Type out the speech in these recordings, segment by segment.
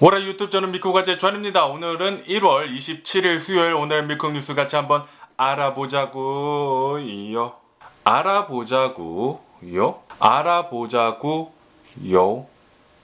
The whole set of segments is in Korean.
월화 유튜브 저는 미쿠가제 전입니다. 오늘은 1월 27일 수요일 오늘 미쿠 뉴스 같이 한번 알아보자고요. 알아보자고요. 알아보자고요.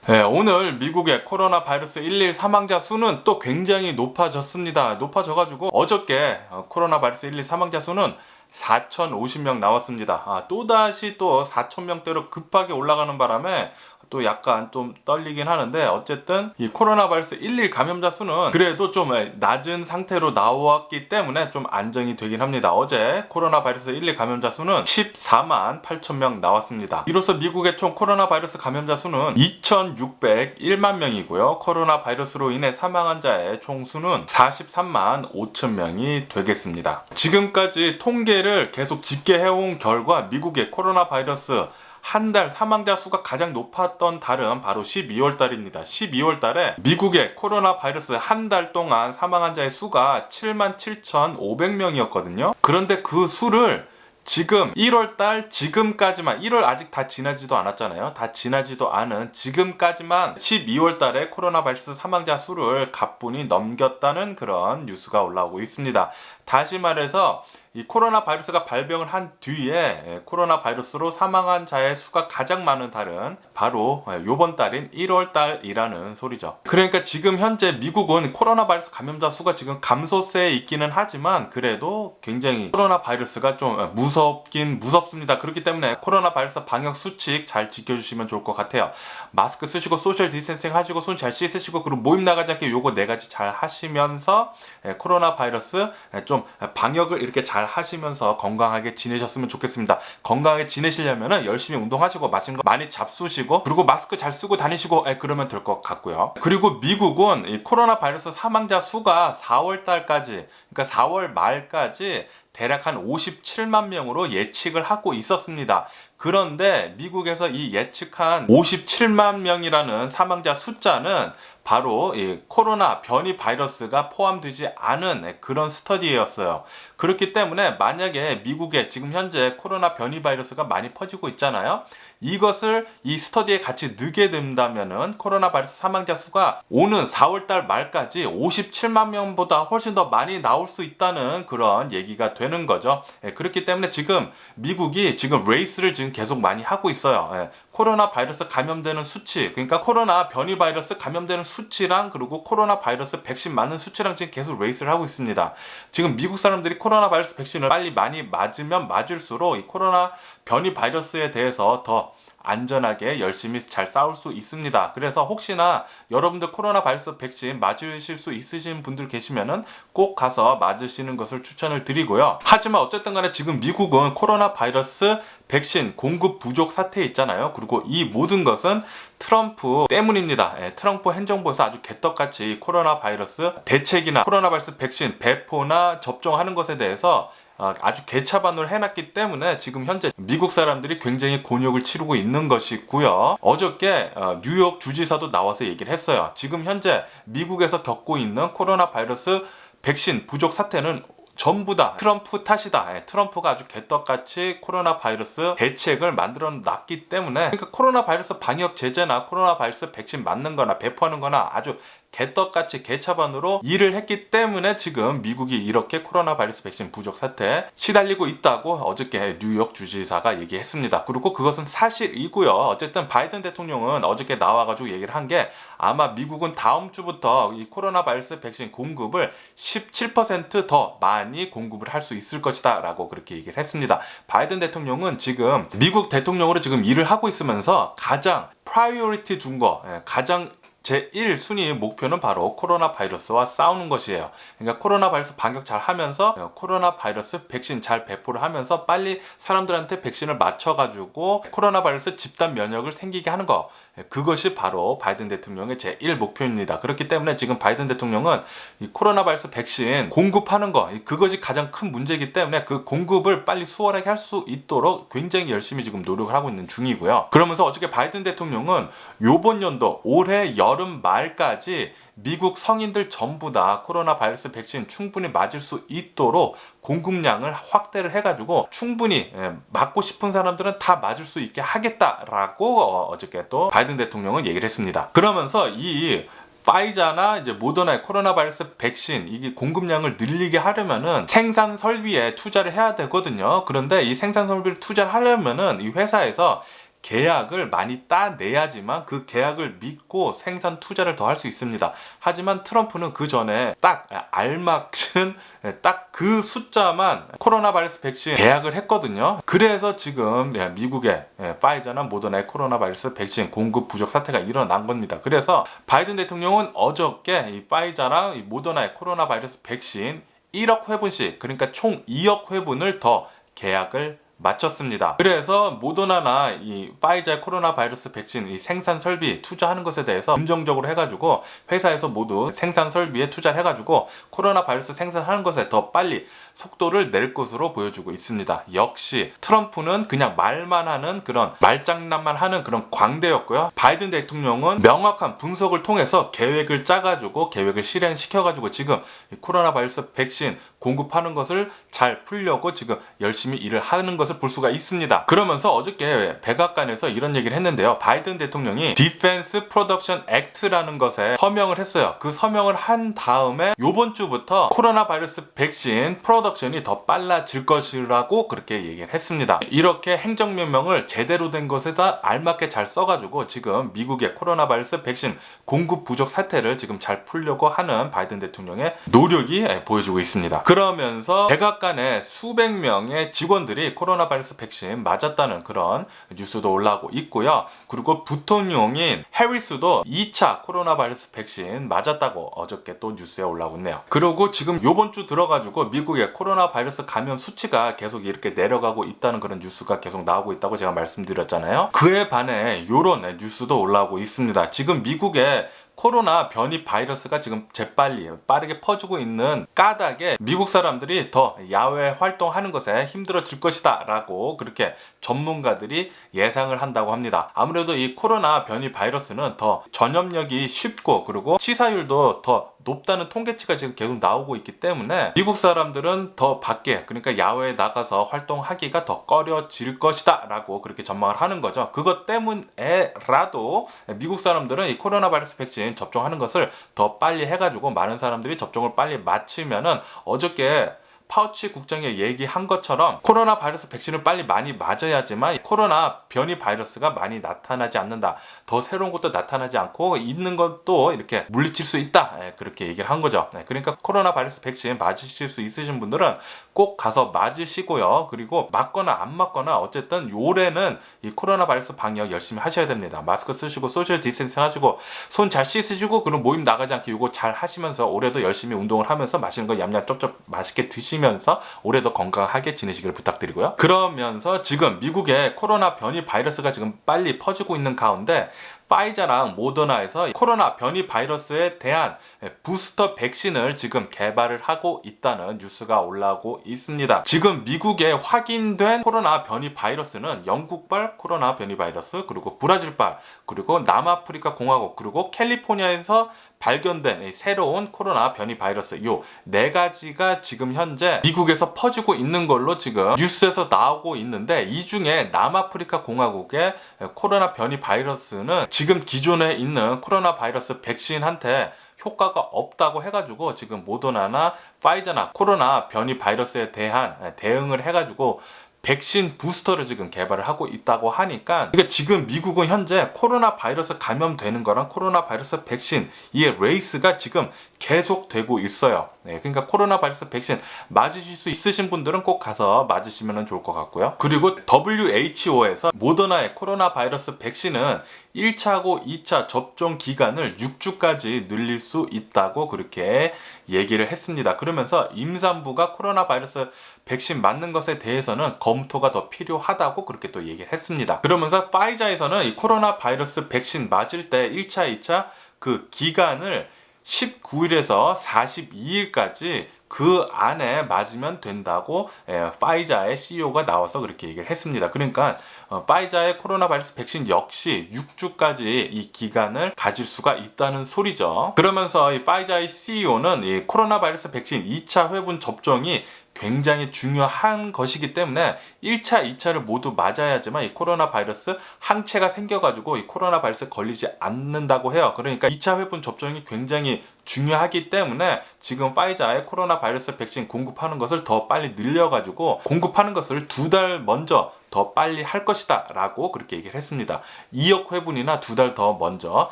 네, 오늘 미국의 코로나 바이러스 11 사망자 수는 또 굉장히 높아졌습니다. 높아져가지고 어저께 어, 코로나 바이러스 11 사망자 수는 4,050명 나왔습니다. 아, 또다시 또 4,000명대로 급하게 올라가는 바람에 또 약간 좀 떨리긴 하는데 어쨌든 이 코로나 바이러스 11 감염자 수는 그래도 좀 낮은 상태로 나왔기 때문에 좀 안정이 되긴 합니다. 어제 코로나 바이러스 11 감염자 수는 14만 8천 명 나왔습니다. 이로써 미국의 총 코로나 바이러스 감염자 수는 2,601만 명이고요. 코로나 바이러스로 인해 사망한 자의 총 수는 43만 5천 명이 되겠습니다. 지금까지 통계를 계속 집계해온 결과 미국의 코로나 바이러스 한 달 사망자 수가 가장 높았던 달은 바로 12월 달입니다. 12월 달에 미국의 코로나 바이러스 한 달 동안 사망한 자의 수가 77,500명이었거든요. 그런데 그 수를 지금 1월 달 지금까지만 1월 아직 다 지나지도 않았잖아요. 다 지나지도 않은 지금까지만 12월 달에 코로나 바이러스 사망자 수를 가뿐히 넘겼다는 그런 뉴스가 올라오고 있습니다. 다시 말해서 이 코로나 바이러스가 발병을 한 뒤에 예, 코로나 바이러스로 사망한 자의 수가 가장 많은 달은 바로 요번 달인 1월 달이라는 소리죠. 그러니까 지금 현재 미국은 코로나 바이러스 감염자 수가 지금 감소세에 있기는 하지만 그래도 굉장히 코로나 바이러스가 좀 무섭긴 무섭습니다. 그렇기 때문에 코로나 바이러스 방역 수칙 잘 지켜주시면 좋을 것 같아요. 마스크 쓰시고 소셜 디스텐싱 하시고 손 잘 씻으시고 그리고 모임 나가지 않게 요거 네 가지 잘 하시면서 예, 코로나 바이러스 예, 좀 방역을 이렇게 잘 하시면서 건강하게 지내셨으면 좋겠습니다. 건강하게 지내시려면 열심히 운동하시고 맛있는 거 많이 잡수시고 그리고 마스크 잘 쓰고 다니시고 예, 그러면 될 것 같고요. 그리고 미국은 이 코로나 바이러스 사망자 수가 4월 달까지 그러니까 4월 말까지 대략 한 57만 명으로 예측을 하고 있었습니다. 그런데 미국에서 이 예측한 57만 명이라는 사망자 숫자는 바로 이 코로나 변이 바이러스가 포함되지 않은 그런 스터디였어요. 그렇기 때문에 만약에 미국에 지금 현재 코로나 변이 바이러스가 많이 퍼지고 있잖아요. 이것을 이 스터디에 같이 넣게 된다면은 코로나 바이러스 사망자 수가 오는 4월달 말까지 57만 명보다 훨씬 더 많이 나올 수 있다는 그런 얘기가 되는 거죠. 예, 그렇기 때문에 지금 미국이 지금 레이스를 지금 계속 많이 하고 있어요. 예, 코로나 바이러스 감염되는 수치, 그러니까 코로나 변이 바이러스 감염되는 수치랑 그리고 코로나 바이러스 백신 맞는 수치랑 지금 계속 레이스를 하고 있습니다. 지금 미국 사람들이 코로나 바이러스 백신을 빨리 많이 맞으면 맞을수록 이 코로나 변이 바이러스에 대해서 더 안전하게 열심히 잘 싸울 수 있습니다. 그래서 혹시나 여러분들 코로나 바이러스 백신 맞으실 수 있으신 분들 계시면은 꼭 가서 맞으시는 것을 추천을 드리고요. 하지만 어쨌든 간에 지금 미국은 코로나 바이러스 백신 공급 부족 사태에 있잖아요. 그리고 이 모든 것은 트럼프 때문입니다. 예, 트럼프 행정부에서 아주 개떡같이 코로나 바이러스 대책이나 코로나 바이러스 백신 배포나 접종하는 것에 대해서 어, 아주 개차반으로 해놨기 때문에 지금 현재 미국 사람들이 굉장히 곤욕을 치르고 있는 것이고요. 어저께 어, 뉴욕 주지사도 나와서 얘기를 했어요. 지금 현재 미국에서 겪고 있는 코로나 바이러스 백신 부족 사태는 전부 다 트럼프 탓이다. 예, 트럼프가 아주 개떡같이 코로나 바이러스 대책을 만들어 놨기 때문에 그러니까 코로나 바이러스 방역 제재나 코로나 바이러스 백신 맞는 거나 배포하는 거나 아주 개떡같이 개차반으로 일을 했기 때문에 지금 미국이 이렇게 코로나 바이러스 백신 부족 사태에 시달리고 있다고 어저께 뉴욕 주지사가 얘기했습니다. 그리고 그것은 사실이고요. 어쨌든 바이든 대통령은 어저께 나와가지고 얘기를 한 게 아마 미국은 다음 주부터 이 코로나 바이러스 백신 공급을 17%더 많이 공급을 할 수 있을 것이다 라고 그렇게 얘기를 했습니다. 바이든 대통령은 지금 미국 대통령으로 지금 일을 하고 있으면서 가장 프라이오리티 준 거, 예, 가장 제1순위 목표는 바로 코로나 바이러스와 싸우는 것이에요. 그러니까 코로나 바이러스 방역 잘 하면서 어, 코로나 바이러스 백신 잘 배포를 하면서 빨리 사람들한테 백신을 맞춰가지고 코로나 바이러스 집단 면역을 생기게 하는 거. 예, 그것이 바로 바이든 대통령의 제1 목표입니다. 그렇기 때문에 지금 바이든 대통령은 이 코로나 바이러스 백신 공급하는 거, 그것이 가장 큰 문제이기 때문에 그 공급을 빨리 수월하게 할 수 있도록 굉장히 열심히 지금 노력을 하고 있는 중이고요. 그러면서 어저께 바이든 대통령은 요번 연도 올해 여름 여름 말까지 미국 성인들 전부 다 코로나 바이러스 백신 충분히 맞을 수 있도록 공급량을 확대를 해가지고 충분히 예, 맞고 싶은 사람들은 다 맞을 수 있게 하겠다라고 어, 어저께 또 바이든 대통령은 얘기를 했습니다. 그러면서 이 파이자나 이제 모더나의 코로나 바이러스 백신 이게 공급량을 늘리게 하려면은 생산 설비에 투자를 해야 되거든요. 그런데 이 생산 설비를 투자를 하려면은 이 회사에서 계약을 많이 따내야지만 그 계약을 믿고 생산 투자를 더 할 수 있습니다. 하지만 트럼프는 그 전에 딱 알맞은 딱 그 숫자만 코로나 바이러스 백신 계약을 했거든요. 그래서 지금 예, 미국의 예, 파이자나 모더나의 코로나 바이러스 백신 공급 부족 사태가 일어난 겁니다. 그래서 바이든 대통령은 어저께 이 파이자랑 이 모더나의 코로나 바이러스 백신 1억 회분씩 그러니까 총 2억 회분을 더 계약을 마쳤습니다. 그래서 모더나나 이 파이자의 코로나 바이러스 백신 이 생산 설비 투자하는 것에 대해서 긍정적으로 해가지고 회사에서 모두 생산 설비에 투자를 해가지고 코로나 바이러스 생산하는 것에 더 빨리 속도를 낼 것으로 보여주고 있습니다. 역시 트럼프는 그냥 말만 하는 그런 말장난만 하는 그런 광대였고요. 바이든 대통령은 명확한 분석을 통해서 계획을 짜가지고 계획을 실행시켜가지고 지금 이 코로나 바이러스 백신 공급하는 것을 잘 풀려고 지금 열심히 일을 하는 것을 볼 수가 있습니다. 그러면서 어저께 백악관에서 이런 얘기를 했는데요. 바이든 대통령이 Defense Production Act라는 것에 서명을 했어요. 그 서명을 한 다음에 요번 주부터 코로나 바이러스 백신 프로덕션이 더 빨라질 것이라고 그렇게 얘기를 했습니다. 이렇게 행정 명령을 제대로 된 것에다 알맞게 잘 써가지고 지금 미국의 코로나 바이러스 백신 공급 부족 사태를 지금 잘 풀려고 하는 바이든 대통령의 노력이 보여주고 있습니다. 그러면서 백악관의 수백 명의 직원들이 코로나 바이러스 백신 맞았다는 그런 뉴스도 올라오고 있고요. 그리고 부통령인 해리스도 2차 코로나 바이러스 백신 맞았다고 어저께 또 뉴스에 올라오고 있네요. 그리고 지금 요번 주 들어가지고 미국의 코로나 바이러스 감염 수치가 계속 이렇게 내려가고 있다는 그런 뉴스가 계속 나오고 있다고 제가 말씀드렸잖아요. 그에 반해 요런 뉴스도 올라오고 있습니다. 지금 미국의 코로나 변이 바이러스가 지금 재빨리 빠르게 퍼지고 있는 까닭에 미국 사람들이 더 야외 활동하는 것에 힘들어질 것이다 라고 그렇게 전문가들이 예상을 한다고 합니다. 아무래도 이 코로나 변이 바이러스는 더 전염력이 쉽고 그리고 치사율도 더 높다는 통계치가 지금 계속 나오고 있기 때문에 미국 사람들은 더 밖에 그러니까 야외에 나가서 활동하기가 더 꺼려질 것이다 라고 그렇게 전망을 하는 거죠. 그것 때문에라도 미국 사람들은 이 코로나 바이러스 백신 접종하는 것을 더 빨리 해가지고 많은 사람들이 접종을 빨리 마치면은 어저께 파우치 국장이 얘기한 것처럼 코로나 바이러스 백신을 빨리 많이 맞아야지만 코로나 변이 바이러스가 많이 나타나지 않는다. 더 새로운 것도 나타나지 않고 있는 것도 이렇게 물리칠 수 있다. 예, 그렇게 얘기를 한 거죠. 네, 그러니까 코로나 바이러스 백신 맞으실 수 있으신 분들은 꼭 가서 맞으시고요. 그리고 맞거나 안 맞거나 어쨌든 올해는 이 코로나 바이러스 방역 열심히 하셔야 됩니다. 마스크 쓰시고 소셜 디스텐싱 하시고 손 잘 씻으시고 그런 모임 나가지 않게 이거 잘 하시면서 올해도 열심히 운동을 하면서 맛있는 거 얌얌 쩝쩝 맛있게 드시 면서 올해도 건강하게 지내시기를 부탁드리고요. 그러면서 지금 미국의 코로나 변이 바이러스가 지금 빨리 퍼지고 있는 가운데 파이자랑 모더나에서 코로나 변이 바이러스에 대한 부스터 백신을 지금 개발을 하고 있다는 뉴스가 올라오고 있습니다. 지금 미국에 확인된 코로나 변이 바이러스는 영국발 코로나 변이 바이러스, 그리고 브라질발, 그리고 남아프리카 공화국, 그리고 캘리포니아에서 발견된 새로운 코로나 변이 바이러스 요 네 가지가 지금 현재 미국에서 퍼지고 있는 걸로 지금 뉴스에서 나오고 있는데 이 중에 남아프리카 공화국의 코로나 변이 바이러스는 지금 기존에 있는 코로나 바이러스 백신한테 효과가 없다고 해가지고 지금 모더나나 파이자나 코로나 변이 바이러스에 대한 대응을 해가지고 백신 부스터를 지금 개발을 하고 있다고 하니까 그러니까 지금 미국은 현재 코로나 바이러스 감염되는 거랑 코로나 바이러스 백신 이 레이스가 지금 계속되고 있어요. 네, 그러니까 코로나 바이러스 백신 맞으실 수 있으신 분들은 꼭 가서 맞으시면 좋을 것 같고요. 그리고 WHO에서 모더나의 코로나 바이러스 백신은 1차하고 2차 접종 기간을 6주까지 늘릴 수 있다고 그렇게 얘기를 했습니다. 그러면서 임산부가 코로나 바이러스 백신 맞는 것에 대해서는 검토가 더 필요하다고 그렇게 또 얘기를 했습니다. 그러면서 파이자에서는 이 코로나 바이러스 백신 맞을 때 1차, 2차 그 기간을 19일에서 42일까지 그 안에 맞으면 된다고 예, 파이자의 CEO가 나와서 그렇게 얘기를 했습니다. 그러니까 어, 파이자의 코로나 바이러스 백신 역시 6주까지 이 기간을 가질 수가 있다는 소리죠. 그러면서 이 파이자의 CEO는 이 코로나 바이러스 백신 2차 회분 접종이 굉장히 중요한 것이기 때문에 1차, 2차를 모두 맞아야지만 이 코로나 바이러스 항체가 생겨가지고 이 코로나 바이러스 걸리지 않는다고 해요. 그러니까 2차 회분 접종이 굉장히 중요하기 때문에 지금 파이자의 코로나 바이러스 백신 공급하는 것을 더 빨리 늘려가지고 공급하는 것을 두 달 먼저 더 빨리 할 것이다 라고 그렇게 얘기를 했습니다. 2억 회분이나 두 달 더 먼저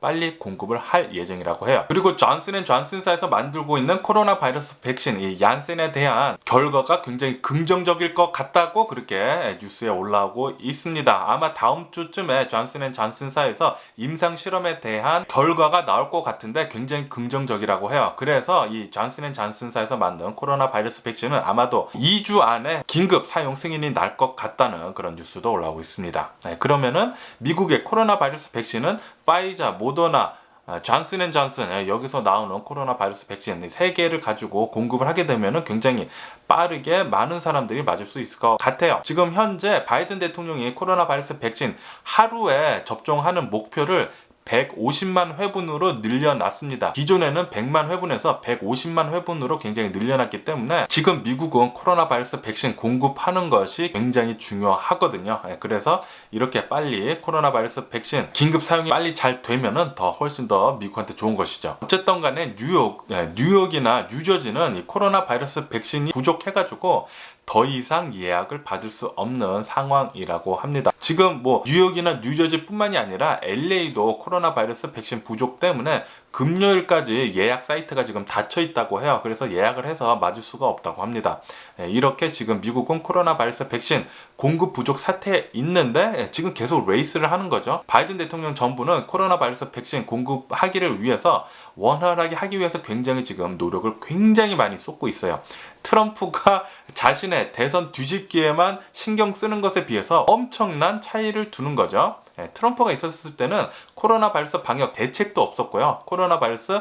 빨리 공급을 할 예정이라고 해요. 그리고 존슨 앤 존슨사에서 만들고 있는 코로나 바이러스 백신 이 얀센에 대한 결과가 굉장히 긍정적일 것 같다고 그렇게 뉴스에 올라오고 있습니다. 아마 다음 주쯤에 존슨 앤 존슨사에서 임상 실험에 대한 결과가 나올 것 같은데 굉장히 긍정 적이라고 해요. 그래서 이 존슨 앤 존슨사에서 만든 코로나 바이러스 백신은 아마도 2주 안에 긴급 사용 승인이 날 것 같다는 그런 뉴스도 올라오고 있습니다. 네, 그러면은 미국의 코로나 바이러스 백신은 파이자, 모더나, 아, 존슨 앤 존슨 예, 여기서 나오는 코로나 바이러스 백신 이세 개를 가지고 공급을 하게 되면은 굉장히 빠르게 많은 사람들이 맞을 수 있을 것 같아요. 지금 현재 바이든 대통령이 코로나 바이러스 백신 하루에 접종하는 목표를 150만 회분으로 늘려놨습니다. 기존에는 100만 회분에서 150만 회분으로 굉장히 늘려놨기 때문에 지금 미국은 코로나 바이러스 백신 공급하는 것이 굉장히 중요하거든요. 예, 그래서 이렇게 빨리 코로나 바이러스 백신 긴급 사용이 빨리 잘 되면은 더 훨씬 더 미국한테 좋은 것이죠. 어쨌든 간에 뉴욕, 예, 뉴욕이나 뉴저지는 이 코로나 바이러스 백신이 부족해가지고 더 이상 예약을 받을 수 없는 상황이라고 합니다. 지금 뭐 뉴욕이나 뉴저지뿐만이 아니라 LA도 코로나 바이러스 백신 부족 때문에 금요일까지 예약 사이트가 지금 닫혀 있다고 해요. 그래서 예약을 해서 맞을 수가 없다고 합니다. 예, 이렇게 지금 미국은 코로나 바이러스 백신 공급 부족 사태에 있는데 예, 지금 계속 레이스를 하는 거죠. 바이든 대통령 정부는 코로나 바이러스 백신 공급하기를 위해서 원활하게 하기 위해서 굉장히 지금 노력을 굉장히 많이 쏟고 있어요. 트럼프가 자신의 대선 뒤집기에만 신경 쓰는 것에 비해서 엄청난 차이를 두는 거죠. 예, 트럼프가 있었을 때는 코로나 바이러스 방역 대책도 없었고요. 코로나 바이러스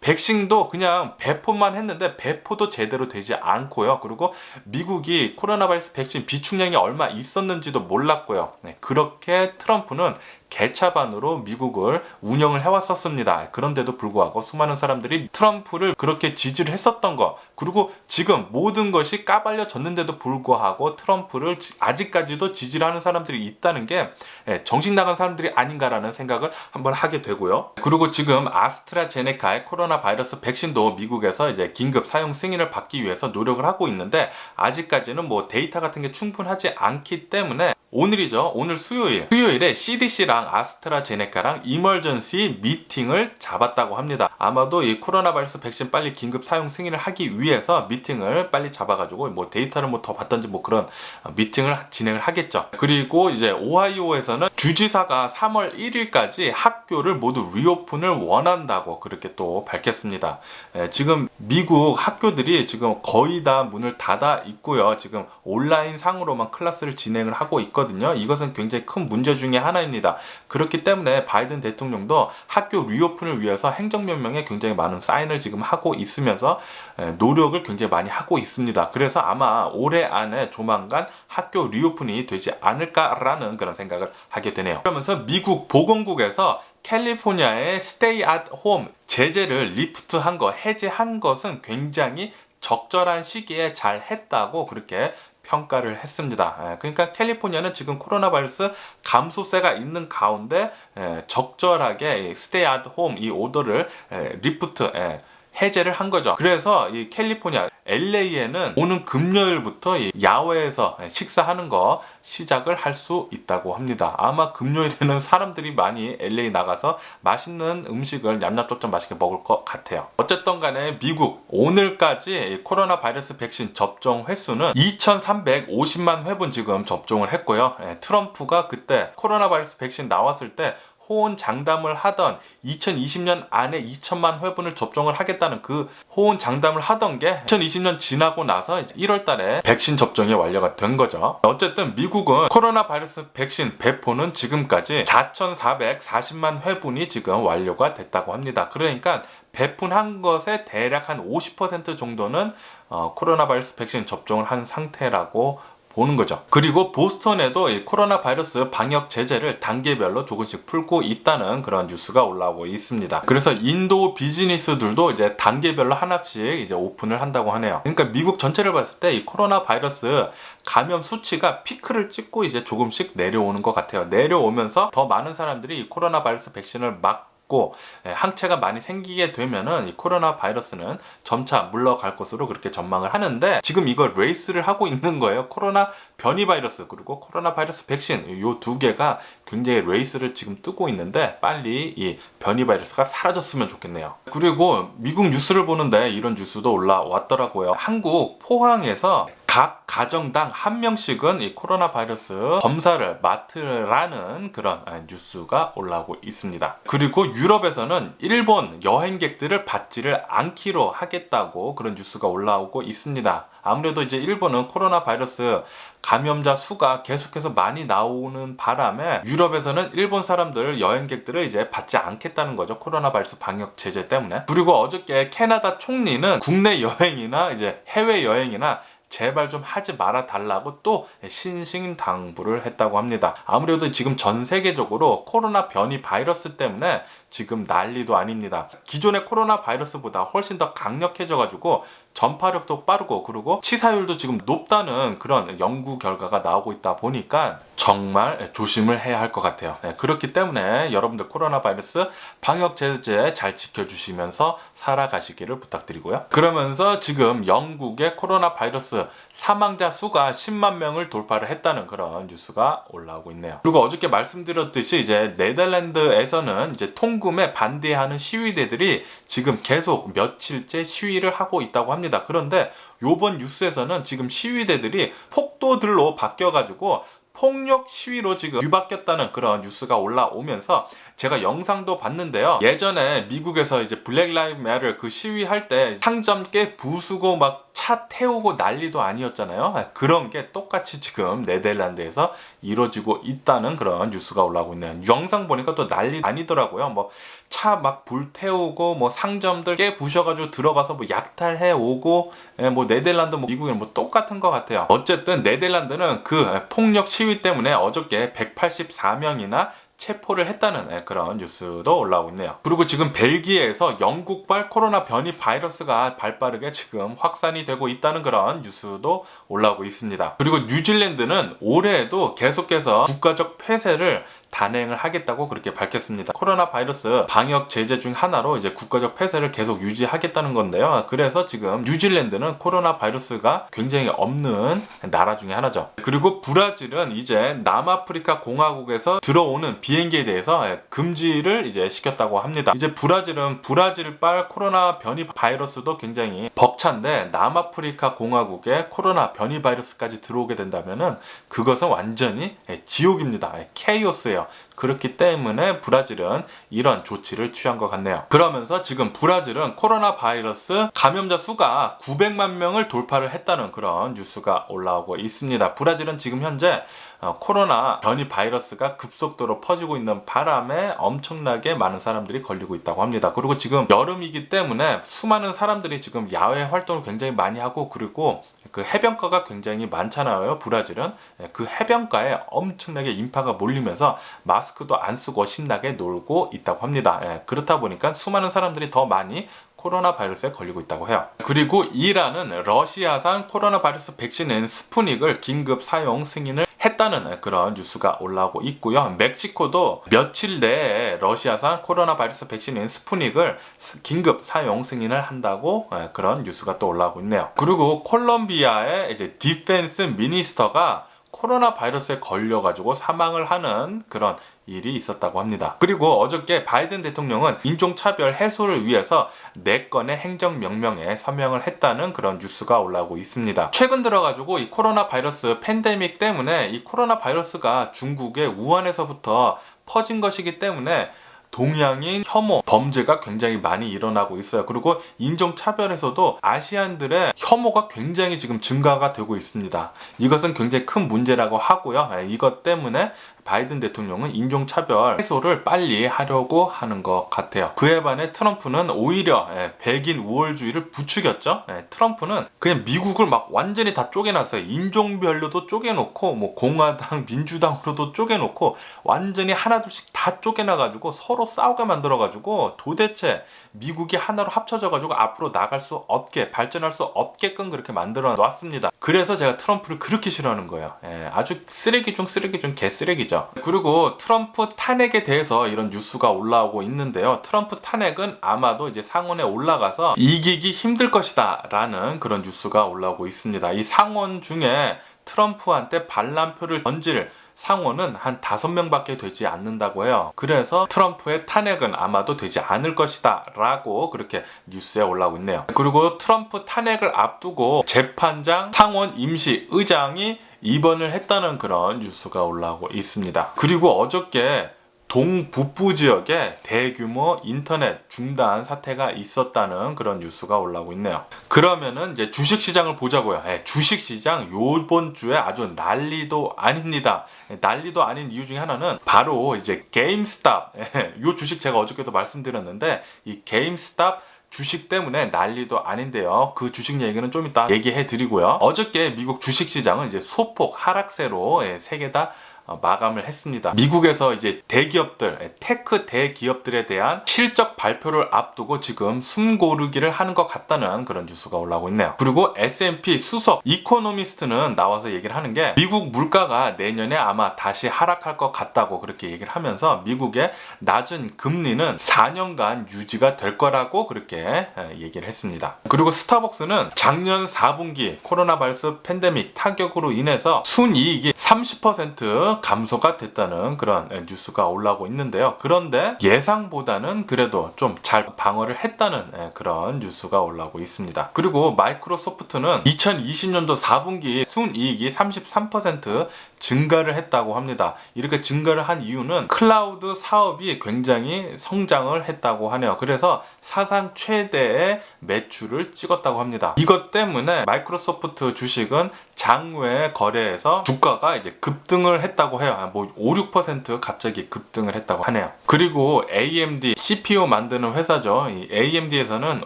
백신도 그냥 배포만 했는데 배포도 제대로 되지 않고요. 그리고 미국이 코로나 바이러스 백신 비축량이 얼마 있었는지도 몰랐고요. 네, 그렇게 트럼프는 개차반으로 미국을 운영을 해왔었습니다. 그런데도 불구하고 수많은 사람들이 트럼프를 그렇게 지지를 했었던 거, 그리고 지금 모든 것이 까발려졌는데도 불구하고 트럼프를 지- 아직까지도 지지를 하는 사람들이 있다는 게 예, 정신 나간 사람들이 아닌가라는 생각을 한번 하게 되고요. 그리고 지금 아스트라제네카의 코로나 바이러스 백신도 미국에서 이제 긴급 사용 승인을 받기 위해서 노력을 하고 있는데 아직까지는 뭐 데이터 같은 게 충분하지 않기 때문에 오늘이죠. 오늘 수요일. 수요일에 CDC랑 아스트라제네카랑 이멀전시 미팅을 잡았다고 합니다. 아마도 이 코로나 바이러스 백신 빨리 긴급 사용 승인을 하기 위해서 미팅을 빨리 잡아가지고 뭐 데이터를 뭐더 받던지 뭐 그런 미팅을 진행을 하겠죠. 그리고 이제 오하이오에서는 주지사가 3월 1일까지 학교를 모두 리오픈을 원한다고 그렇게 또 밝혔습니다. 예, 지금 미국 학교들이 지금 거의 다 문을 닫아 있고요. 지금 온라인 상으로만 클래스를 진행을 하고 있 거든요. 이것은 굉장히 큰 문제 중에 하나입니다. 그렇기 때문에 바이든 대통령도 학교 리오픈을 위해서 행정명령에 굉장히 많은 사인을 지금 하고 있으면서 예, 노력을 굉장히 많이 하고 있습니다. 그래서 아마 올해 안에 조만간 학교 리오픈이 되지 않을까라는 그런 생각을 하게 되네요. 그러면서 미국 보건국에서 캘리포니아의 스테이 앳홈 제재를 리프트한 거, 해제한 것은 굉장히 적절한 시기에 잘 했다고 그렇게 평가를 했습니다. 예, 그러니까 캘리포니아는 지금 코로나 바이러스 감소세가 있는 가운데 예, 적절하게 스테이 앳홈이 오더를 예, 리프트 예, 해제를 한 거죠. 그래서 이 캘리포니아 LA에는 오는 금요일부터 이 야외에서 식사하는 거 시작을 할 수 있다고 합니다. 아마 금요일에는 사람들이 많이 LA 나가서 맛있는 음식을 냠냠쩝쩝 맛있게 먹을 것 같아요. 어쨌든 간에 미국 오늘까지 이 코로나 바이러스 백신 접종 횟수는 2,350만 회분 지금 접종을 했고요. 예, 트럼프가 그때 코로나 바이러스 백신 나왔을 때 호언 장담을 하던 2020년 안에 2천만 회분을 접종을 하겠다는 그 호언 장담을 하던 게 2020년 지나고 나서 1월 달에 백신 접종이 완료가 된 거죠. 어쨌든 미국은 코로나 바이러스 백신 배포는 지금까지 4,440만 회분이 지금 완료가 됐다고 합니다. 그러니까 배분한 것의 대략 한 50% 정도는 어, 코로나 바이러스 백신 접종을 한 상태라고 보는 거죠. 그리고 보스턴에도 이 코로나 바이러스 방역 제재를 단계별로 조금씩 풀고 있다는 그런 뉴스가 올라오고 있습니다. 그래서 인도 비즈니스들도 이제 단계별로 하나씩 이제 오픈을 한다고 하네요. 그러니까 미국 전체를 봤을 때 이 코로나 바이러스 감염 수치가 피크를 찍고 이제 조금씩 내려오는 것 같아요. 내려오면서 더 많은 사람들이 이 코로나 바이러스 백신을 막 고 항체가 많이 생기게 되면은 이 코로나 바이러스는 점차 물러갈 것으로 그렇게 전망을 하는데 지금 이걸 레이스를 하고 있는 거예요. 코로나 변이 바이러스 그리고 코로나 바이러스 백신 요 두 개가 굉장히 레이스를 지금 뜨고 있는데 빨리 이 변이 바이러스가 사라졌으면 좋겠네요. 그리고 미국 뉴스를 보는데 이런 뉴스도 올라왔더라고요. 한국 포항에서 각 가정당 한 명씩은 이 코로나 바이러스 검사를 맡으라는 그런 아, 뉴스가 올라오고 있습니다. 그리고 유럽에서는 일본 여행객들을 받지를 않기로 하겠다고 그런 뉴스가 올라오고 있습니다. 아무래도 이제 일본은 코로나 바이러스 감염자 수가 계속해서 많이 나오는 바람에 유럽에서는 일본 사람들 여행객들을 이제 받지 않겠다는 거죠. 코로나 바이러스 방역 제재 때문에. 그리고 어저께 캐나다 총리는 국내 여행이나 이제 해외 여행이나 제발 좀 하지 말아 달라고 또 신신 당부를 했다고 합니다. 아무래도 지금 전 세계적으로 코로나 변이 바이러스 때문에 지금 난리도 아닙니다. 기존의 코로나 바이러스보다 훨씬 더 강력해져 가지고 전파력도 빠르고 그리고 치사율도 지금 높다는 그런 연구 결과가 나오고 있다 보니까 정말 조심을 해야 할 것 같아요. 네, 그렇기 때문에 여러분들 코로나 바이러스 방역 제재 잘 지켜주시면서 살아가시기를 부탁드리고요. 그러면서 지금 영국의 코로나 바이러스 사망자 수가 10만 명을 돌파를 했다는 그런 뉴스가 올라오고 있네요. 그리고 어저께 말씀드렸듯이 이제 네덜란드에서는 이제 통 금에 반대하는 시위대들이 지금 계속 며칠째 시위를 하고 있다고 합니다. 그런데 요번 뉴스에서는 지금 시위대들이 폭도들로 바뀌어가지고 폭력 시위로 지금 뒤바뀌었다는 그런 뉴스가 올라오면서 제가 영상도 봤는데요. 예전에 미국에서 이제 블랙 라이브 매를 그 시위할 때 상점 깨 부수고 막 차 태우고 난리도 아니었잖아요. 그런 게 똑같이 지금 네덜란드에서 이루어지고 있다는 그런 뉴스가 올라오고 있네요. 영상 보니까 또 난리 아니더라고요. 뭐 차 막 불 태우고 뭐 상점들 깨 부셔가지고 들어가서 뭐 약탈해 오고 예, 뭐 네덜란드 뭐 미국이랑 뭐 똑같은 것 같아요. 어쨌든 네덜란드는 그 폭력 시위 때문에 어저께 184명이나 체포를 했다는 예, 그런 뉴스도 올라오고 있네요. 그리고 지금 벨기에에서 영국발 코로나 변이 바이러스가 발빠르게 지금 확산이 되고 있다는 그런 뉴스도 올라오고 있습니다. 그리고 뉴질랜드는 올해에도 계속해서 국가적 폐쇄를 단행을 하겠다고 그렇게 밝혔습니다. 코로나 바이러스 방역 제재 중 하나로 이제 국가적 폐쇄를 계속 유지하겠다는 건데요. 그래서 지금 뉴질랜드는 코로나 바이러스가 굉장히 없는 나라 중에 하나죠. 그리고 브라질은 이제 남아프리카 공화국에서 들어오는 비행기에 대해서 금지를 이제 시켰다고 합니다. 이제 브라질은 브라질발 코로나 변이 바이러스도 굉장히 벅찬데 남아프리카 공화국에 코로나 변이 바이러스까지 들어오게 된다면은 그것은 완전히 지옥입니다. 케이오스예요. 거예요. 그렇기 때문에 브라질은 이런 조치를 취한 것 같네요. 그러면서 지금 브라질은 코로나 바이러스 감염자 수가 900만 명을 돌파를 했다는 그런 뉴스가 올라오고 있습니다. 브라질은 지금 현재 어, 코로나 변이 바이러스가 급속도로 퍼지고 있는 바람에 엄청나게 많은 사람들이 걸리고 있다고 합니다. 그리고 지금 여름이기 때문에 수많은 사람들이 지금 야외 활동을 굉장히 많이 하고 그리고 그 해변가가 굉장히 많잖아요. 브라질은 예, 그 해변가에 엄청나게 인파가 몰리면서 마스 크도 안 쓰고 신나게 놀고 있다고 합니다. 예, 그렇다 보니까 수많은 사람들이 더 많이 코로나 바이러스에 걸리고 있다고 해요. 그리고 이란은 러시아산 코로나 바이러스 백신인 스푸닉을 긴급 사용 승인을 했다는 그런 뉴스가 올라오고 있고요. 멕시코도 며칠 내에 러시아산 코로나 바이러스 백신인 스푸닉을 긴급 사용 승인을 한다고 예, 그런 뉴스가 또 올라오고 있네요. 그리고 콜롬비아의 이제 디펜스 미니스터가 코로나 바이러스에 걸려가지고 사망을 하는 그런 일이 있었다고 합니다. 그리고 어저께 바이든 대통령은 인종차별 해소를 위해서 4건의 행정명령에 서명을 했다는 그런 뉴스가 올라오고 있습니다. 최근 들어가지고 이 코로나 바이러스 팬데믹 때문에 이 코로나 바이러스가 중국의 우한에서부터 퍼진 것이기 때문에 동양인 혐오 범죄가 굉장히 많이 일어나고 있어요. 그리고 인종 차별에서도 아시안들의 혐오가 굉장히 지금 증가가 되고 있습니다. 이것은 굉장히 큰 문제라고 하고요. 예, 이것 때문에 바이든 대통령은 인종차별 해소를 빨리 하려고 하는 것 같아요. 그에 반해 트럼프는 오히려 예, 백인 우월주의를 부추겼죠. 예, 트럼프는 그냥 미국을 막 완전히 다 쪼개놨어요. 인종별로도 쪼개놓고 뭐 공화당, 민주당으로도 쪼개놓고 완전히 하나둘씩 다 쪼개놔가지고 서로 싸우게 만들어가지고 도대체 미국이 하나로 합쳐져 가지고 앞으로 나갈 수 없게 발전할 수 없게끔 그렇게 만들어 놨습니다. 그래서 제가 트럼프를 그렇게 싫어하는 거예요. 예, 아주 쓰레기 중 쓰레기 중 개쓰레기죠. 그리고 트럼프 탄핵에 대해서 이런 뉴스가 올라오고 있는데요. 트럼프 탄핵은 아마도 이제 상원에 올라가서 이기기 힘들 것이다라는 그런 뉴스가 올라오고 있습니다. 이 상원 중에 트럼프한테 반란표를 던질 상원은 한 다섯 명밖에 되지 않는다고 해요. 그래서 트럼프의 탄핵은 아마도 되지 않을 것이다 라고 그렇게 뉴스에 올라오고 있네요. 그리고 트럼프 탄핵을 앞두고 재판장 상원 임시 의장이 입원을 했다는 그런 뉴스가 올라오고 있습니다. 그리고 어저께 동북부 지역에 대규모 인터넷 중단 사태가 있었다는 그런 뉴스가 올라오고 있네요. 그러면은 이제 주식 시장을 보자고요. 예, 주식 시장 요번 주에 아주 난리도 아닙니다. 예, 난리도 아닌 이유 중에 하나는 바로 이제 게임스탑. 예, 요 주식 제가 어저께도 말씀드렸는데 이 게임스탑 주식 때문에 난리도 아닌데요. 그 주식 얘기는 좀 이따 얘기해 드리고요. 어저께 미국 주식 시장은 이제 소폭 하락세로 예, 세개 다 어, 마감을 했습니다. 미국에서 이제 대기업들, 예, 테크 대기업들에 대한 실적 발표를 앞두고 지금 숨 고르기를 하는 것 같다는 그런 뉴스가 올라오고 있네요. 그리고 S&P 수석 이코노미스트는 나와서 얘기를 하는 게 미국 물가가 내년에 아마 다시 하락할 것 같다고 그렇게 얘기를 하면서 미국의 낮은 금리는 4년간 유지가 될 거라고 그렇게 예, 얘기를 했습니다. 그리고 스타벅스는 작년 4분기 코로나 바이러스 팬데믹 타격으로 인해서 순이익이 30% 감소가 됐다는 그런 뉴스가 올라오고 있는데요. 그런데 예상보다는 그래도 좀 잘 방어를 했다는 예, 그런 뉴스가 올라오고 있습니다. 그리고 마이크로소프트는 2020년도 4분기 순이익이 33% 증가를 했다고 합니다. 이렇게 증가를 한 이유는 클라우드 사업이 굉장히 성장을 했다고 하네요. 그래서 사상 최대의 매출을 찍었다고 합니다. 이것 때문에 마이크로소프트 주식은 장외 거래에서 주가가 이제 급등을 했다고 해요. 뭐 5, 6% 갑자기 급등을 했다고 하네요. 그리고 AMD CPU 만드는 회사죠. 이 AMD에서는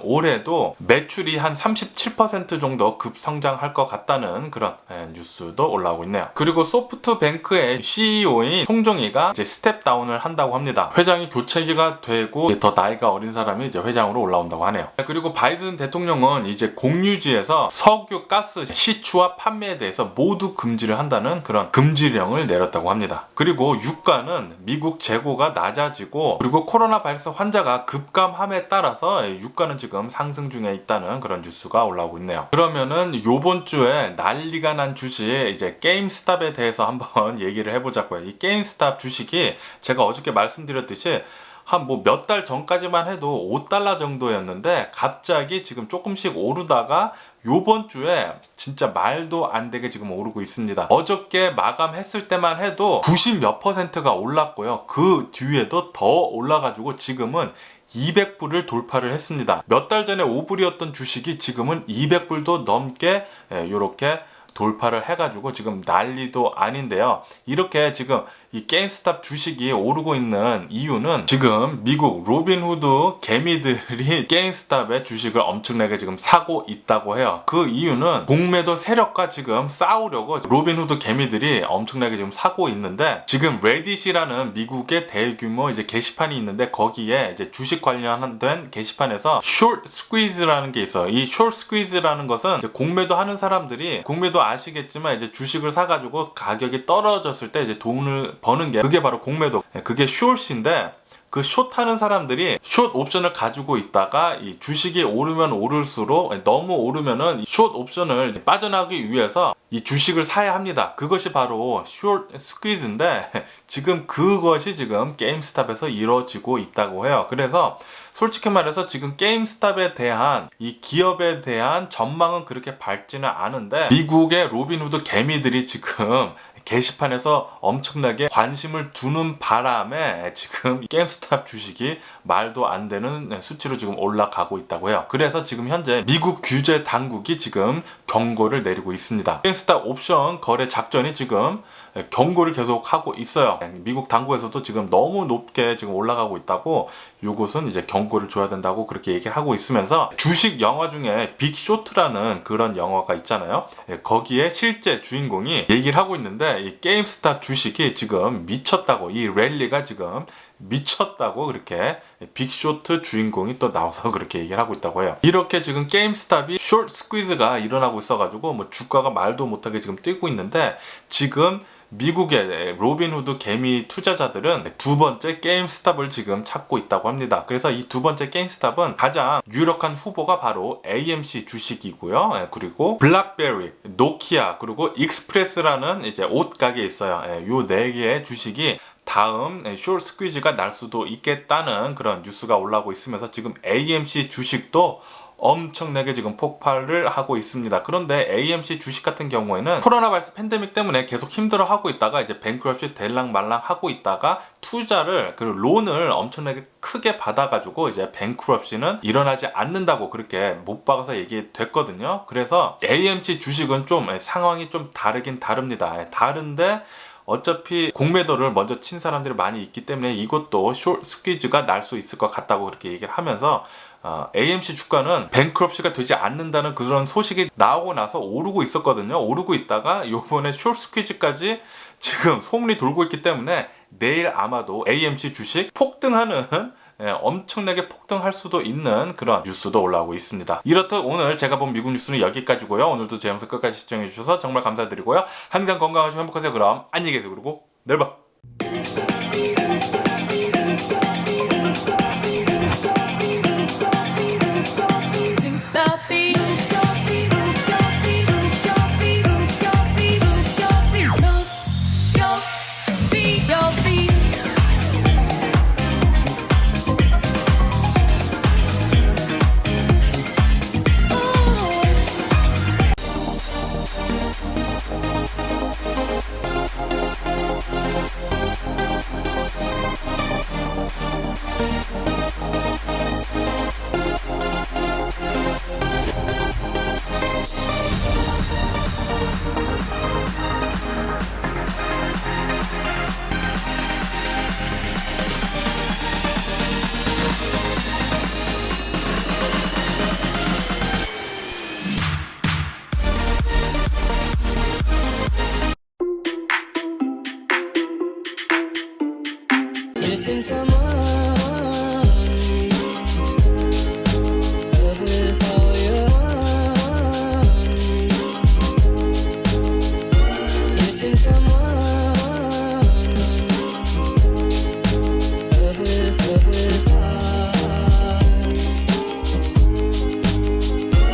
올해도 매출이 한 37% 정도 급성장할 것 같다는 그런 예, 뉴스도 올라오고 있네요. 그리고 소프트뱅크의 CEO인 송정희가 이제 스텝 다운을 한다고 합니다. 회장이 교체기가 되고 더 나이가 어린 사람이 이제 회장으로 올라온다고 하네요. 그리고 바이든 대통령은 이제 공유지에서 석유, 가스 시추와 판매에 대해서 모두 금지를 한다는 그런 금지령을 내렸다 고 합니다. 그리고 유가는 미국 재고가 낮아지고 그리고 코로나 바이러스 환자가 급감함에 따라서 유가는 지금 상승 중에 있다는 그런 뉴스가 올라오고 있네요. 그러면은 요번 주에 난리가 난 주식 이제 게임스탑에 대해서 한번 얘기를 해보자고요. 이 게임스탑 주식이 제가 어저께 말씀드렸듯이 한 뭐 몇 달 전까지만 해도 5달러 정도였는데 갑자기 지금 조금씩 오르다가 요번 주에 진짜 말도 안 되게 지금 오르고 있습니다. 어저께 마감했을 때만 해도 90 몇 퍼센트가 올랐고요. 그 뒤에도 더 올라가지고 지금은 200불을 돌파를 했습니다. 몇 달 전에 5불이었던 주식이 지금은 200불도 넘게 이렇게 돌파를 해가지고 지금 난리도 아닌데요. 이렇게 지금 이 게임스탑 주식이 오르고 있는 이유는 지금 미국 로빈후드 개미들이 게임스탑의 주식을 엄청나게 지금 사고 있다고 해요. 그 이유는 공매도 세력과 지금 싸우려고 로빈후드 개미들이 엄청나게 지금 사고 있는데 지금 레딧이라는 미국의 대규모 이제 게시판이 있는데 거기에 이제 주식 관련된 게시판에서 숏 스퀴즈라는 게 있어요. 이숏 스퀴즈라는 것은 공매도 하는 사람들이 공매도 아시겠지만 이제 주식을 사가지고 가격이 떨어졌을 때 이제 돈을 버는 게 그게 바로 공매도 그게 숏인데 그 숏하는 사람들이 숏 옵션을 가지고 있다가 이 주식이 오르면 오를수록 너무 오르면은 이숏 옵션을 빠져나가기 위해서 이 주식을 사야 합니다. 그것이 바로 숏 스퀴즈인데 지금 그것이 지금 게임스탑에서 이루어지고 있다고 해요. 그래서 솔직히 말해서 지금 게임스탑에 대한 이 기업에 대한 전망은 그렇게 밝지는 않은데 미국의 로빈후드 개미들이 지금 게시판에서 엄청나게 관심을 두는 바람에 지금 게임스탑 주식이 말도 안 되는 수치로 지금 올라가고 있다고 해요. 그래서 지금 현재 미국 규제 당국이 지금 경고를 내리고 있습니다. 게임스탑 옵션 거래 작전이 지금 경고를 계속 하고 있어요. 미국 당국에서도 지금 너무 높게 지금 올라가고 있다고 요것은 이제 경고를 줘야 된다고 그렇게 얘기를 하고 있으면서 주식 영화 중에 빅쇼트라는 그런 영화가 있잖아요. 예, 거기에 실제 주인공이 얘기를 하고 있는데 이 게임스탑 주식이 지금 미쳤다고 이 랠리가 지금 미쳤다고 그렇게 빅쇼트 주인공이 또 나와서 그렇게 얘기를 하고 있다고 해요. 이렇게 지금 게임스탑이 숏 스퀴즈가 일어나고 있어가지고 뭐 주가가 말도 못하게 지금 뛰고 있는데 지금 미국의 로빈후드 개미 투자자들은 두 번째 게임스탑을 지금 찾고 있다고 합니다. 그래서 이 두 번째 게임스탑은 가장 유력한 후보가 바로 AMC 주식이고요. 예, 그리고 블락베리, 노키아, 그리고 익스프레스라는 이제 옷 가게 있어요. 요 네 개의 주식이 다음 숏 스퀴즈가 날 수도 있겠다는 그런 뉴스가 올라오고 있으면서 지금 AMC 주식도 엄청나게 지금 폭발을 하고 있습니다. 그런데 AMC 주식 같은 경우에는 코로나 바이러스 팬데믹 때문에 계속 힘들어 하고 있다가 이제 뱅크럽시 될랑 말랑 하고 있다가 투자를 그 론을 엄청나게 크게 받아가지고 이제 뱅크럽시는 일어나지 않는다고 그렇게 못 박아서 얘기됐거든요. 그래서 AMC 주식은 좀 상황이 좀 다르긴 다릅니다. 다른데 어차피 공매도를 먼저 친 사람들이 많이 있기 때문에 이것도 숏 스퀴즈가 날 수 있을 것 같다고 그렇게 얘기를 하면서 어, AMC 주가는 뱅크럽시가 되지 않는다는 그런 소식이 나오고 나서 오르고 있었거든요. 오르고 있다가 요번에 숏 스퀴즈까지 지금 소문이 돌고 있기 때문에 내일 아마도 AMC 주식 폭등하는 예, 엄청나게 폭등할 수도 있는 그런 뉴스도 올라오고 있습니다. 이렇듯 오늘 제가 본 미국 뉴스는 여기까지고요. 오늘도 제 영상 끝까지 시청해 주셔서 정말 감사드리고요. 항상 건강하시고 행복하세요. 그럼 안녕히 계세요. 그리고 내일 봐.